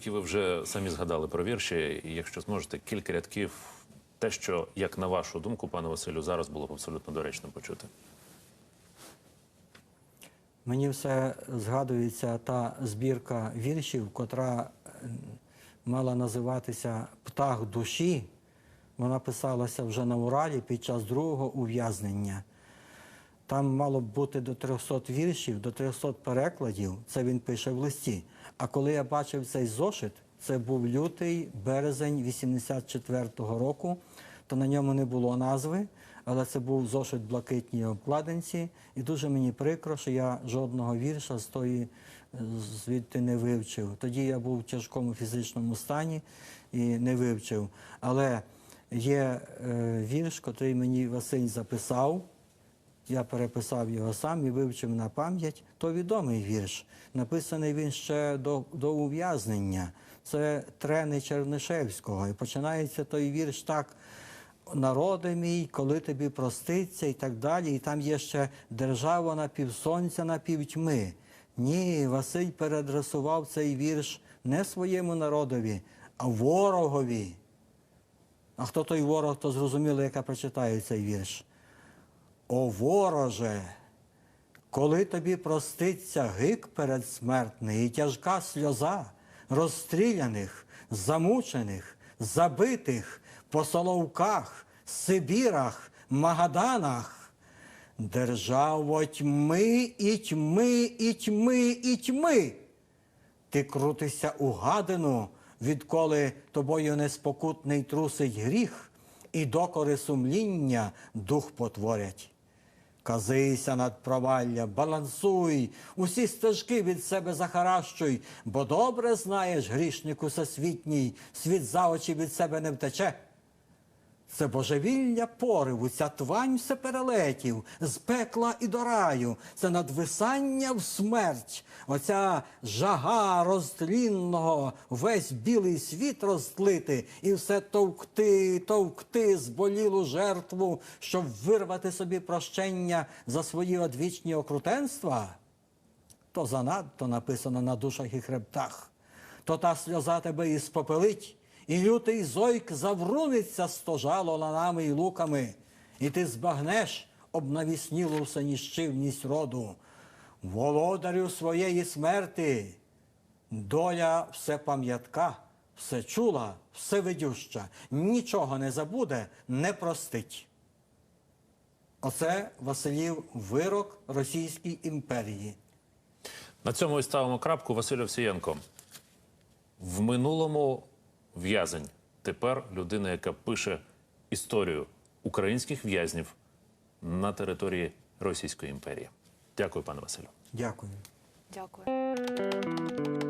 оскільки ви вже самі згадали про вірші, якщо зможете кілька рядків, те, що, як на вашу думку, пане Василю, зараз було б абсолютно доречно почути. Мені все згадується та збірка віршів, котра е, мала називатися Птах душі. Вона писалася вже на Уралі під час другого ув'язнення. Там мало б бути до 300 віршів, до 300 перекладів. Це він пише в листі. А коли я бачив цей зошит, це був лютий березень 84-го року, то на ньому не було назви, але це був зошит блакитній обкладинці. І дуже мені прикро, що я жодного вірша з тої е, звідти не вивчив. Тоді я був в тяжкому фізичному стані і не вивчив. Але є е, вірш, який мені Василь записав. Я переписав його сам і вивчив на пам'ять. То відомий вірш. Написаний він ще до, до ув'язнення. Це трени Чернишевського. І починається той вірш так. Народи мій, коли тобі проститься, і так далі. І там є ще держава на півсонця, на півтьми. Ні, Василь переадресував цей вірш не своєму народові, а ворогові. А хто той ворог, то зрозуміло, яка прочитає цей вірш. О вороже, коли тобі проститься гик передсмертний і тяжка сльоза розстріляних, замучених, забитих по соловках, Сибірах, Магаданах, державо тьми і тьми, і тьми, і тьми. Ти крутишся у гадину, відколи тобою неспокутний трусить гріх, і докори сумління дух потворять. Казися над провалля, балансуй, усі стежки від себе захаращуй, бо добре знаєш, грішнику всесвітній, світ за очі від себе не втече. Це божевілля пориву, ця твань все перелетів, з пекла і до раю, це надвисання в смерть, оця жага розтлінного, весь білий світ розтлити, і все товкти, товкти зболілу жертву, щоб вирвати собі прощення за свої одвічні окрутенства? То занадто написано на душах і хребтах, то та сльоза тебе і спопелить, і лютий зойк завруниться стожало ланами і луками, і ти збагнеш обнавіснілу всеніщивність роду, володарю своєї смерти, доля все пам'ятка, все чула, все видюща, нічого не забуде, не простить. Оце Василів вирок Російській імперії. На цьому і ставимо крапку. Василь Овсієнко. В минулому в'язень. Тепер людина, яка пише історію українських в'язнів на території Російської імперії. Дякую, пане Василю. Дякую. Дякую.